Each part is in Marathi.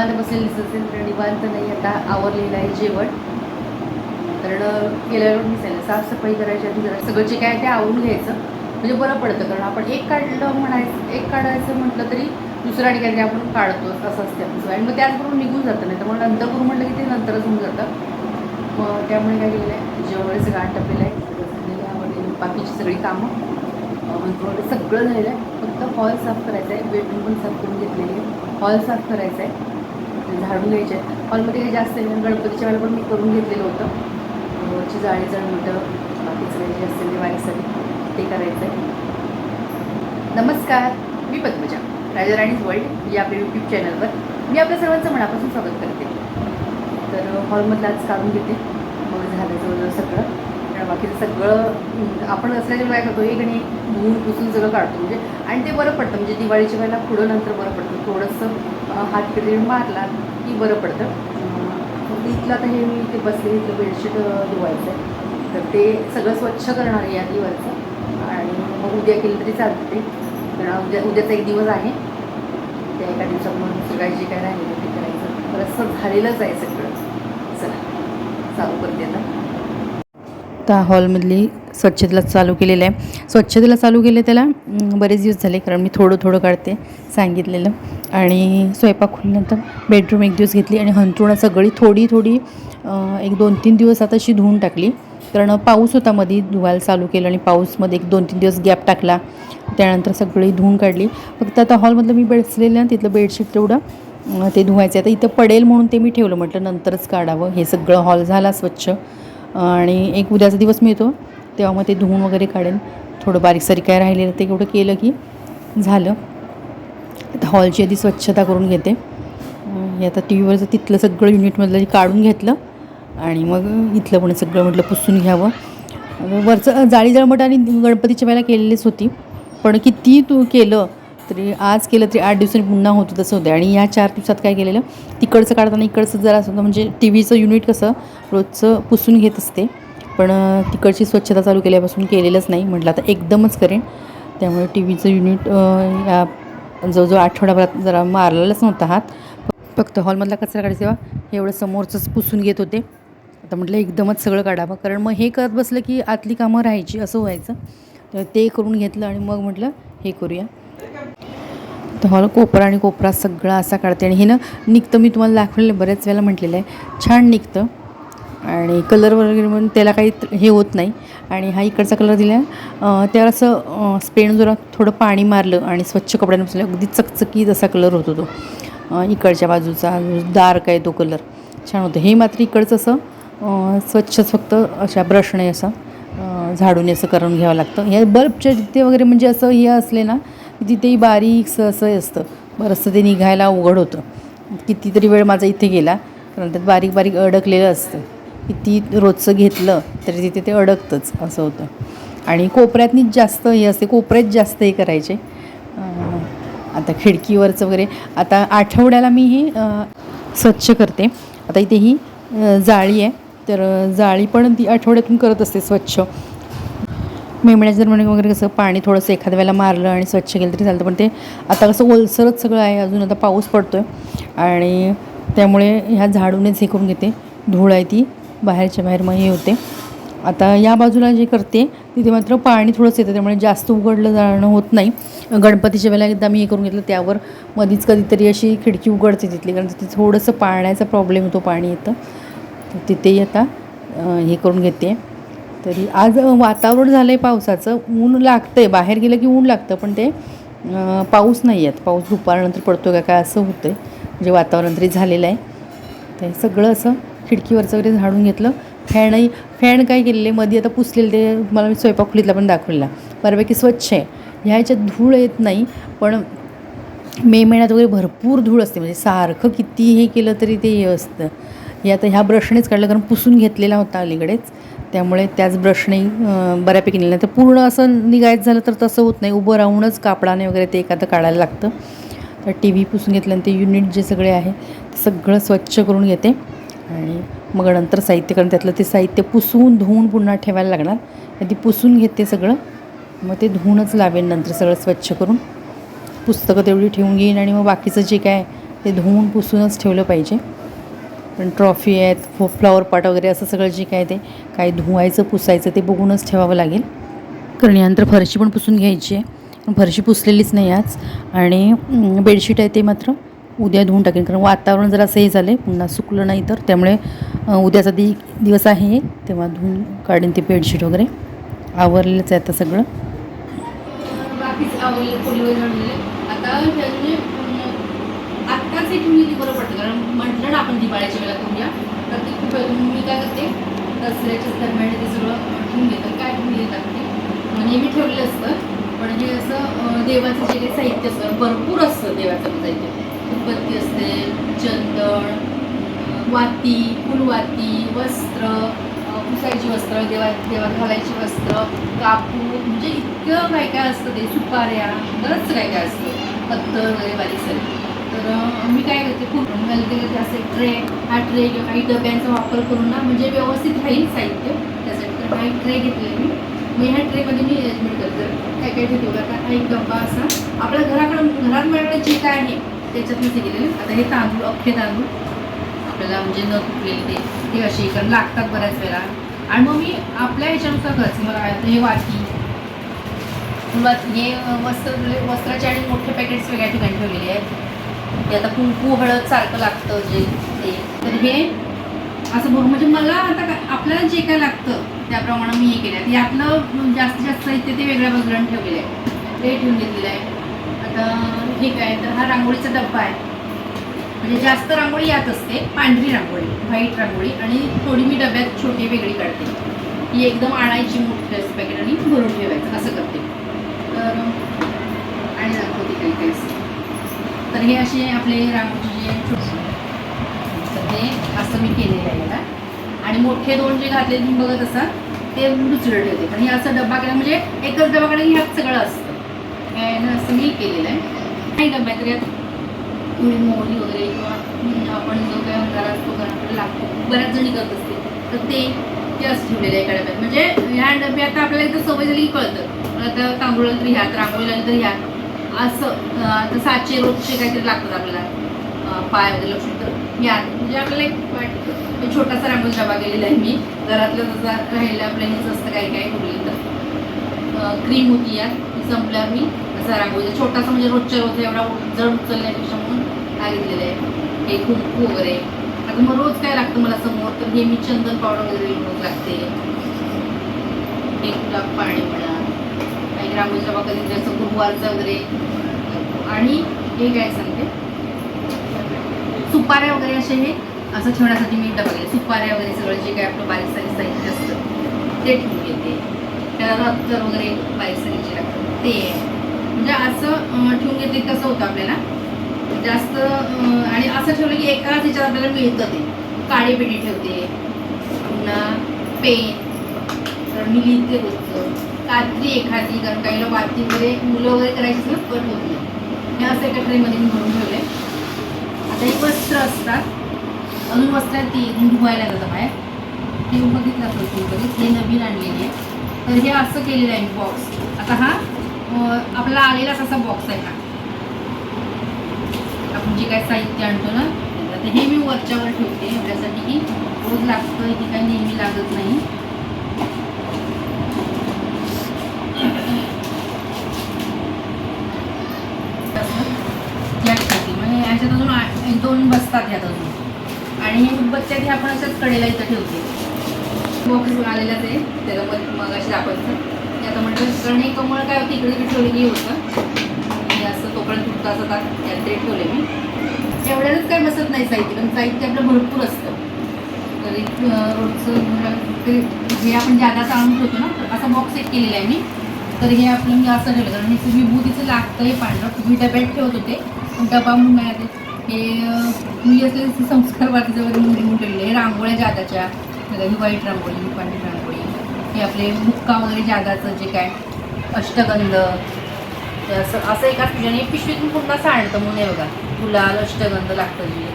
निवांत बसलेली असेल तर निवांत नाही आता आवरलेलं आहे जेवण. कारण गेल्यावर मी सांगितलं साफसफाई करायची आधी जरा सगळं जे काय ते आवरून घ्यायचं. म्हणजे बरं पडतं कारण आपण एक काढलं म्हणायचं एक काढायचं म्हटलं तरी दुसरं आणि काहीतरी आपण काढतो असं असते आपलं. आणि मग त्याचबरोबर निघून जातं नाही तर मग नंतर करून म्हटलं की ते नंतरच होऊन जातं. मग त्यामुळे काय केलेलं आहे जेवढे सगळं आटपलेलं आहे सगळं बाकीची सगळी कामं म्हणजे सगळं झालेलं आहे. फक्त हॉल साफ करायचं आहे बेडरूम पण साफ करून घेतलेली आहे. हॉल साफ करायचा आहे. झाडून घ्यायचे. हॉलमध्ये काही जास्त नाही गणपतीच्या वेळेला पण मी करून घेतलेलं होतं. वरची जाळी जळमटं बाकीचं काही जे असतील ते ते करायचं आहे नमस्कार मी पद्मजा राजा राणीज वर्ल्ड या आपल्या यूट्यूब चॅनलवर मी आपल्या सर्वांचं मनापासून स्वागत करते. तर हॉलमधलं आज काढून घेते. मग झालं जवळजवळ सगळं. बाकीचं सगळं आपण असल्याने काय करतो एक आणि धुवून पुसून सगळं काढतो. म्हणजे आणि ते बरं पडतं. म्हणजे दिवाळीच्या वेळेला पुढं नंतर बरं पडतं. थोडंसं हात कधी मारला की बरं पडतं. इथलं आता हे मी इथे बसले इथलं बेडशीट धुवायचं आहे तर ते सगळं स्वच्छ करणार आहे या दिवसचं. आणि मग उद्या केलं तरी चालते ते. कारण उद्या उद्याचा एक दिवस आहे. त्या एका दिवसात मग दुसरं जे काय राहिलेलं ते करायचं. बरंचसं झालेलंच आहे सगळं. चला चालू करते आता. त्या हॉलमधली स्वच्छतेला चालू केलेलं आहे. स्वच्छतेला चालू केले त्याला बरेच दिवस झाले कारण मी थोडं थोडं काढते सांगितलेलं. आणि स्वयंपाक खुलल्यानंतर बेडरूम एक दिवस घेतली आणि हंतरुणाचा सगळी थोडी थोडी एक दोन तीन दिवस आता अशी धुवून टाकली. कारण पाऊस होता मध्ये धुवायला चालू केलं आणि पाऊसमध्ये एक दोन तीन दिवस गॅप टाकला. त्यानंतर सगळी धुवून काढली. फक्त आता हॉलमधलं मी बसलेलं ना तिथलं बेडशीट तेवढं ते धुवायचं आहे. आता इथं पडेल म्हणून ते मी ठेवलं म्हटलं नंतरच काढावं. हे सगळं हॉल झाला स्वच्छ. आणि एक उद्याचा दिवस मिळतो तेव्हा मग ते धुवून वगैरे काढेन. थोडं बारीक सारीक काय राहिलेलं ते एवढं केलं की झालं. आता हॉलची आधी स्वच्छता करून घेते. आता टी व्हीवरचं तिथलं सगळं युनिटमधलं काढून घेतलं. आणि मग इथलं पण सगळं म्हटलं पुसून घ्यावं. वरचं जाळी जळमट आणि गणपतीच्या वेळेला केलेलीच होती. पण किती तू केलं तरी आज केलं तरी आठ दिवसांनी पुन्हा होतं तसं होतं आणि या चार दिवसात काय केलेलं तिकडचं काढताना इकडचं जरा असं होतं म्हणजे टी व्हीचं युनिट कसं रोजचं पुसून घेत असते. पण तिकडची स्वच्छता चालू केल्यापासून केलेलंच नाही. म्हटलं आता एकदमच करेन. त्यामुळे टी व्हीचं युनिट या जवळजवळ आठवड्याभरात जरा मारलेलाच नव्हता हात. फक्त हॉलमधला कचरा काढायचा तेव्हा एवढं समोरचंच पुसून घेत होते. आता म्हटलं एकदमच सगळं काढावं. कारण मग हे करत बसलं की आतली कामं राहायची असं व्हायचं. तर ते करून घेतलं आणि मग म्हटलं हे करूया. तर हॉल कोपरा आणि कोपरा सगळा असा काढते. आणि हे ना निघतं मी तुम्हाला दाखवलेलं बऱ्याच वेळेला म्हटलेलं आहे. छान निघतं. आणि कलर वगैरे म्हणून त्याला काही हे होत नाही. आणि हा इकडचा कलर दिला. त्यावर असं स्पेन जरा थोडं पाणी मारलं आणि स्वच्छ कपड्याने पुसलं अगदी चकचकीत असा कलर होतो तो. इकडच्या बाजूचा डार्क आहे तो कलर छान होतं. हे मात्र इकडचं असं स्वच्छच फक्त अशा ब्रशने असं झाडूने असं करून घ्यावं लागतं. हे बल्बच्या जिथे वगैरे म्हणजे असं हे असले ना तिथेही बारीकसं असं असतं. बरंचसं ते निघायला अवघड होतं. कितीतरी वेळ माझा इथे गेला. कारण त्यात बारीक बारीक अडकलेलं असतं. किती रोजचं घेतलं तरी तिथे ते अडकतंच असं होतं. आणि कोपऱ्यातनीच जास्त हे असते. कोपऱ्यात जास्त हे करायचे. आता खिडकीवरचं वगैरे. आता आठवड्याला मी हे स्वच्छ करते. आता इथे ही जाळी आहे. तर जाळी पण ती आठवड्यातून करत असते स्वच्छ. मेमण्याच्या दरम्यान वगैरे कसं पाणी थोडंसं एखाद्या वेळेला मारलं आणि स्वच्छ केलं तरी चालतं. पण ते आता कसं ओलसरच सगळं आहे अजून आता पाऊस पडतो आहे आणि त्यामुळे ह्या झाडूनेच हे करून घेते. धूळ आहे ती बाहेरच्या बाहेर मग हे होते. आता या बाजूला जे करते तिथे मात्र पाणी थोडंसं येतं. त्यामुळे जास्त उघडलं जाणं होत नाही. गणपतीच्या वेळेला एकदा मी हे करून घेतलं त्यावर मधीच कधीतरी अशी खिडकी उघडते तिथली. कारण तिथे थोडंसं पाण्याचा प्रॉब्लेम होतो पाणी येतं. तर तिथेही आता हे करून घेते. तरी. आज वातावरण झालं आहे पावसाचं. ऊन लागतं आहे बाहेर गेलं की ऊन लागतं पण ते पाऊस नाही आहेत पाऊस दुपारनंतर पडतो का काय असं होतं आहे म्हणजे वातावरण तरी झालेलं आहे. ते सगळं असं खिडकीवरचं वगैरे झाडून घेतलं. फॅनही फॅन काय केलेले? मध्ये आता पुसलेले ते मला मी स्वयंपाकखोलीतला पण दाखवलेला. बऱ्यापैकी स्वच्छ आहे. ह्या ह्याच्यात धूळ येत नाही पण मे महिन्यात वगैरे भरपूर धूळ असते. म्हणजे सारखं किती हे केलं तरी ते हे असतं. हे आता ह्या ब्रशनेच काढलं कारण पुसून घेतलेला होता अलीकडेच. त्यामुळे त्याच ब्रशने बऱ्यापैकी नेलं तर पूर्ण असं निघायचं झालं तर तसं होत नाही. उभं राहूनच कापडाने वगैरे ते एखादं काढायला लागतं. तर टी व्ही पुसून घेतल्यानंतर ते युनिट जे सगळे आहे ते सगळं स्वच्छ करून घेते. आणि मग नंतर साहित्य करून त्यातलं ते साहित्य पुसून धुवून पुन्हा ठेवायला लागणार. आधी पुसून घेते सगळं. मग ते धुवूनच लावेन नंतर सगळं स्वच्छ करून. पुस्तकं तेवढी ठेवून घेईन आणि मग बाकीचं जे काय ते धुवून पुसूनच ठेवलं पाहिजे. पण ट्रॉफी आहेत फो फ्लॉवर पॉट वगैरे असं सगळं जे काय ते काय धुवायचं पुसायचं ते बघूनच ठेवावं लागेल. कारण यानंतर फरशी पण पुसून घ्यायची आहे. फरशी पुसलेलीच नाही आज. आणि बेडशीट आहे ते मात्र उद्या धुवून टाकेन. कारण वातावरण जरा असं हे झालं आहे पुन्हा सुकलं नाही तर. त्यामुळे उद्याचा दि दिवस आहे तेव्हा धुवून काढेन ते बेडशीट वगैरे. आवरलेलंच आहे आता सगळं. ते तुम्ही ते बरं पडतं. कारण म्हटलं ना आपण दिवाळीच्या वेळेला करूया तर ते खूप मी काय करते दसऱ्याच्याच दरम्यान ते सगळं ठेवून घेतात काय ठेवून घेतात ते? नेहमी ठेवलेलं असतं पण हे असं देवाचं जे काही साहित्य असतं भरपूर असतं देवाचं साहित्य. उदबत्ती असते चंदन वाती फुलवाती वस्त्र पुसायची वस्त्र देवा देवात घालायची वस्त्र कापूर म्हणजे इतकं काय काय असतं ते सुपाऱ्या बरंच काय काय असतं. पत्तर वगैरे बारीक सारीक. तर मी काय करते खूप घालते करते असे ट्रे हा ट्रे किंवा काही डब्यांचा वापर करून ना म्हणजे व्यवस्थित राहील साहित्य त्यासाठी. तर हा एक ट्रे घेतलेला मी. मी ह्या ट्रेमध्ये मी अरेंजमेंट करते. काय काय ठेवू का हा एक डब्बा असा. आपल्या घराकडं घरात मिळणारे जे काय आहे त्याच्यातूनच हे केलेलं आता हे तांदूळ अख्खे तांदूळ. आपल्याला म्हणजे न तुटलेले ते ते असे कारण लागतात बऱ्याच वेळा. आणि मग मी आपल्या ह्याच्यानुसार करायचं. मला काय हे वाटी हे वस्त्र वस्त्राचे आणि मोठे पॅकेट्स वेगळ्या ठिकाणी ठेवलेले आहेत. हे आता कुंकू हळद सारखं लागतं जे ते. तर हे असं बघ म्हणजे मला आता काय आपल्याला जे काय लागतं त्याप्रमाणे मी हे केलं. आहे यातलं जास्तीत जास्त साहित्य ते वेगळ्या बाजूला ठेवलेलं आहे. ते ठेवून घेतलेलं आहे. आता हे काय तर हा रांगोळीचा डब्बा आहे. म्हणजे जास्त रांगोळी यात असते पांढरी रांगोळी व्हाईट रांगोळी आणि थोडी मी डब्यात छोटी वेगळी काढते. ही एकदम आणायची मोठी असते पॅकेट आणि भरून ठेवायचं असं करते. तर आणि दाखवते काही काही. असं तर हे असे आपले रांगोळीचे जे म्हणजे छोटे तर ते असं मी केलेलं आहे याला आणि मोठे दोन जे घातले तुम्ही बघत असाल ते दुसरं ठेवते. पण हे असं डब्बा केला म्हणजे एकच डब्बा काढून ह्यात सगळं असतं. यानं असं मी केलेलं आहे. काही डब्बा तरी यात थोडी मोहरी वगैरे किंवा आपण जो काही अंगारा असतो घराकडे लागतो बऱ्याच जणी करत असते तर ते ते असं ठेवलेलं आहे एका डब्यात. म्हणजे ह्या डब्यात आपल्याला एकदा सवय झाली की कळतं. आता तांदूळ तर ह्यात रांगोळी लागली तर ह्यात. असं आता सातशे रोजचे काहीतरी लागतात आपल्याला. पाय वगैरे लक्ष तर यात म्हणजे आपल्याला एक वाटतं म्हणजे छोटासा रांगोळी डबा गेलेला आहे मी. घरातलं जसं राहिलं आपल्या हेच असतं काही काही उरली तर. क्रीम होती यात ती संपल्यावर मी. असा रांगोळी छोटासा म्हणजे रोजच्या रोज एवढा जड उचलण्यापेक्षा म्हणून हा आहे. हे कुंकू वगैरे. आता मग रोज काय लागतं मला समोर? तर हे मी चंदन पावडर वगैरे रोज लागते. एक गुलाब पाणी म्हणा काही रांगोळीचा कधी जसं गुरुवारचं वगैरे. आणि हे काय सांगते? सुपाऱ्या वगैरे असे हे असं ठेवण्यासाठी मी डबा घेते सुपाऱ्या वगैरे सगळं जे काय आपलं बारीक सारीक साहित्य असतं ते ठेवून घेते. त्याला अत्तर वगैरे बारीक सारीक जे ते. म्हणजे असं ठेवून घेते कसं होतं आपल्याला. जास्त आणि असं ठेवलं की एकाच ह्याच्यात आपल्याला मिळतं ते. काळी पेटी ठेवते. पुन्हा पेन. तर मी लिहिते कात्री एखादी कारण काही लोक वाती वगैरे मुलं वगैरे करायची असं कट होत नाही. हे असं एका ट्रेमध्ये मी भरून ठेवले आता हे वस्त्र असतात. अजून वस्त्र ती धुवायला जातं बाहेर. हे बघितलं असतं तुम्ही हे नवीन आणलेली आहे. तर हे असं केलेलं आहे बॉक्स आता हा आपला आलेला असा बॉक्स आहे हा. आपण जे काय साहित्य आणतो ना तर हे मी वरच्यावर ठेवते. याच्यासाठी की रोज लागतं की काही नेहमी लागत नाही असं यात ठेवते म्हणजे ह्याच्यात अजून दोन बसतात ह्यात अजून. आणि हे उदबत्त्या ती आपण अशाच कडेला इथं ठेवते. बॉक्स आलेलं ते त्याला मग मग अशी दाखवायचं ते आता म्हटलं कारण हे कमळ काय होतं इकडे ठेवलेली होतं. हे असं तोपर्यंत तुटता असं आता यात ते ठेवले मी. एवढ्याच काय बसत नाही साहित्य पण साहित्य आपलं भरपूर असतं. तर एक रोजचं ते जे आपण जादा आणून ठेवतो ना तर असा बॉक्स एक केलेला आहे मी. तर हे आपलं मी असं ठेवलं कारण हे विभूतीचं लागतं हे पांढरं. तुम्ही डब्यात ठेवत होते. डबा म्हणून नाही हे मुली असले संस्कार वाटीचं वगैरे मुली म्हणून हे रांगोळ्या जादाच्या. ही वाईट रांगोळी ही पांढरी रांगोळी. हे आपले मुक्का वगैरे जादाचं जे काय अष्टगंध. असं असं एका पिढ्याने पिशवीतून पुन्हा सांडतं म्हणून हे बघा. गुलाल अष्टगंध लागतं जे.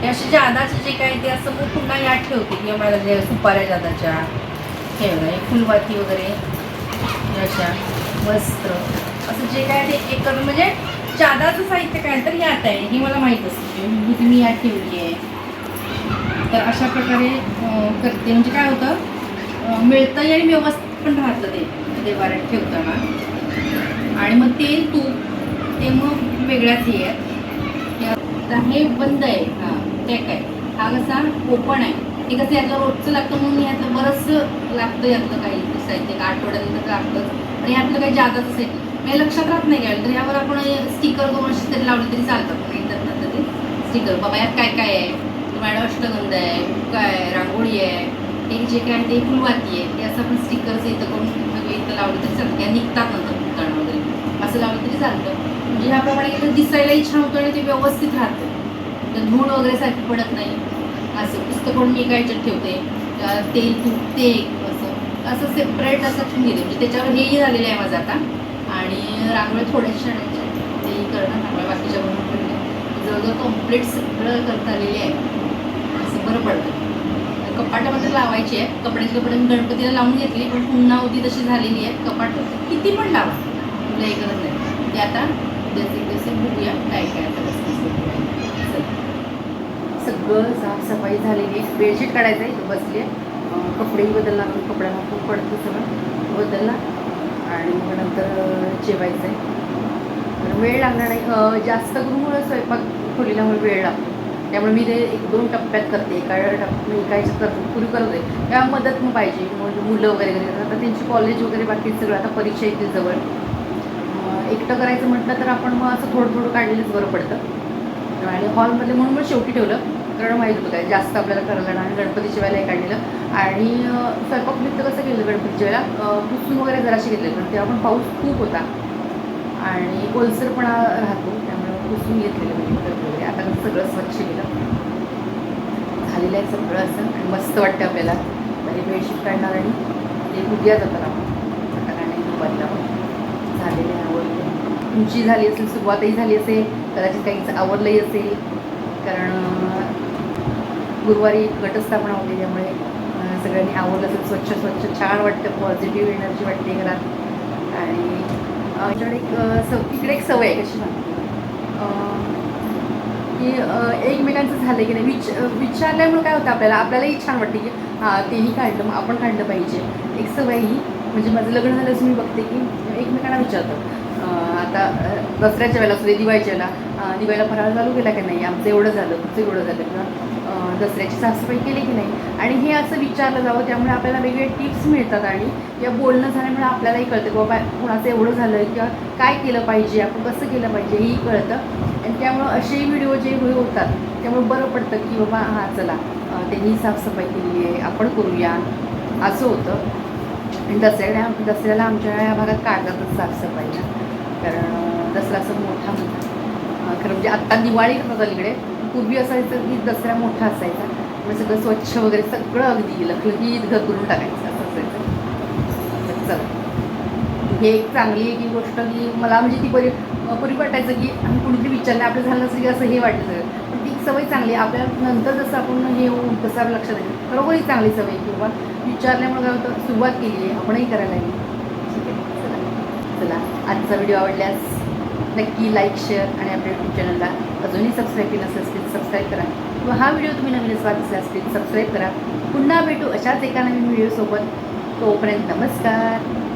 हे असे जादाचे जे काय ते असं मग पुन्हा यात ठेवते. किंवा मला जे सुपाऱ्या जादाच्या. हे बघा हे फुलवाती वगैरे. अशा वस्त्र असं जे काय ते एक म्हणजे चादरचं साहित्य काय तर यात आहे हे मला माहीत असते. म्हणजे ही तुम्ही यात ठेवली आहे. तर अशा प्रकारे करते. म्हणजे काय होतं मिळतं आणि व्यवस्थित पण राहतं ते देवाऱ्यात ठेवताना. आणि मग तेल तूप ते मग वेगळ्याच हे आहेत. आता हे बंद आहे. हां ते काय हा कसा ओपन आहे. ते कसं यातलं रोजचं लागतं म्हणून यातलं बरंच लागतं यातलं काही साहित्य एक आठवड्यानंतर लागतंच आणि यातलं काही जादाचं साहित्य काही लक्षात राहत नाही आणि तर यावर आपण स्टिकर दोन अशी तरी लावले तरी चालतात नाही तर नंतर ते स्टिकर बाबा यात काय काय आहे? मॅडम अष्टगंध आहे काय आहे रांगोळी आहे. हे जे काय ते फुलवाती आहे. ते असं आपण स्टिकर्स इथं करून म्हणजे इथं लावलं तरी चालतं. त्या निघतात नंतर दुकान वगैरे. असं लावलं तरी चालतं. म्हणजे ह्याप्रमाणे केलं दिसायलाही छान होतं आणि ते व्यवस्थित राहतं. तर धूळ वगैरे सारखी पडत नाही. असं पुस्तकं मी काय ठेवते. तेल तूप ते असं. असं सेपरेट असं ठेवून घेते म्हणजे त्याच्यावर हेही झालेलं आहे माझं आता. आणि रांगोळी थोड्याशा आणायच्या तेही करणं रांगोळी बाकीच्या बनवून ठेवल्या जवळजवळ कंप्लीट सगळं करता आलेली आहे. असं बरं पडतं कपाटामध्ये लावायची आहे. कपड्याची कपडे मी गणपतीला लावून घेतली पण पुन्हा होती तशी झालेली आहे. कपाट किती पण लावा. तुला हे करत नाही. ते आता जसे जसे बघूया. काय काय आता सगळं. साफसफाई झालेली आहे. बेडशीट काढायचं आहे. बसली आहे कपडेही बदलणार कपड्यांना खूप पडतं सगळं. बदलला आणि मग नंतर जेवायचं आहे तर वेळ लागणार नाही. जास्त करून स्वयंपाक स्वयंपाक खोलील्यामुळे वेळ लागतो. त्यामुळे मी ते एक दोन टप्प्यात करते. एका टप्प्यात एका ह्याच्यात करते पुरी करत आहे त्या मदत मग पाहिजे. म्हणजे मुलं वगैरे वगैरे आता त्यांची कॉलेज वगैरे बाकी सगळं. आता परीक्षा येते जवळ एकटं करायचं म्हटलं तर आपण मग असं थोडं थोडं काढलेलंच बरं पडतं. आणि हॉलमध्ये म्हणून मग शेवटी ठेवलं. कारण माहीत होतं जास्त आपल्याला करायला लागणार आणि गणपतीच्या वेळेला हे काढलेलं आणि अं, स्वयंपाक कसं केलं गणपतीच्या वेळेला? पुसून वगैरे जराशी घेतले पण तेव्हा पण पाऊस खूप होता. आणि ओलसरपणा राहतो त्यामुळे पुसून घेतलेलं म्हणजे वगैरे. आता कसं सगळं स्वच्छ केलं. झालेलं आहे सगळं असं आणि मस्त वाटतं आपल्याला. म्हणजे बेडशीट काढणार आणि ते उद्या जातात आपण. आता काय नाही दुपारीला पण झालेलं आहे तुमची झाली असेल सुरुवातही झाली असेल. कदाचित काहीचं आवडलंही असेल. कारण गुरुवारी घटस्थापना होती त्यामुळे सगळ्यांनी आवडलं असं स्वच्छ स्वच्छ छान वाटतं पॉझिटिव्ह एनर्जी वाटते घरात. आणि आमच्याकडे एक सव इकडे एक सवय आहे कशी की एकमेकांचं झालं की नाही विच विचारल्यामुळे काय होतं आपल्याला? आपल्यालाही छान वाटते की हां तेही काढलं मग आपण काढलं पाहिजे. एक सवय ही म्हणजे माझं लग्न झालं असं मी बघते की एकमेकांना विचारतो. आता दसऱ्याच्या वेळेला असू दे दिवाळीच्या वेळेला दिवाळीला फराळ चालू केला की नाही? आमचं एवढं झालं तुमचं एवढं झालं. किंवा दसऱ्याची साफसफाई केली की नाही? आणि हे असं विचारलं जावं त्यामुळे आपल्याला वेगळे टिप्स मिळतात आणि या बोलणं झाल्यामुळे आपल्यालाही कळतं की बाबा कोणाचं एवढं झालं किंवा काय केलं पाहिजे आपण कसं केलं पाहिजे हेही कळतं. आणि त्यामुळं असेही व्हिडिओ जे होतात त्यामुळे बरं पडतं की बाबा हां चला त्यांनी साफसफाई केली आहे आपण करूया. असं होतं. आणि दसऱ्याला दसऱ्याला आमच्या या भागात काढतातच साफसफाईला कारण दसरा असं मोठा होता खरं म्हणजे आत्ता दिवाळी करतात अलीकडे पूर्वी असायचं की दसरा मोठा असायचा. म्हणजे सगळं स्वच्छ वगैरे सगळं अगदी लखलखीत घर करून टाकायचं असं असायचं. तर हे एक चांगली एक ही गोष्ट की मला म्हणजे ती बरी पूर्वी वाटायचं की आम्ही कुणीतरी विचारलं आपलं झालं असं की असं हे वाटलं पण ती सवय चांगली आहे. आपल्या नंतर जसं आपण हे होऊन तसं लक्षात येईल. खरोखर ही चांगली सवय किंवा विचारल्यामुळे काय होतं सुरुवात केली आहे. आपणही करायला लागली. ठीक आहे. चला. चला. आजचा व्हिडिओ आवडल्यास नक्की लाईक शेअर आणि आपल्या यूट्यूब चॅनलला अजूनही सबस्क्राईब केलं असतील प्लीज सबस्क्राईब करा. किंवा हा व्हिडिओ तुम्ही नवीन वाचत असल्यास असतील सबस्क्राईब करा. पुन्हा भेटू अशाच एका नवीन व्हिडिओसोबत तोपर्यंत नमस्कार.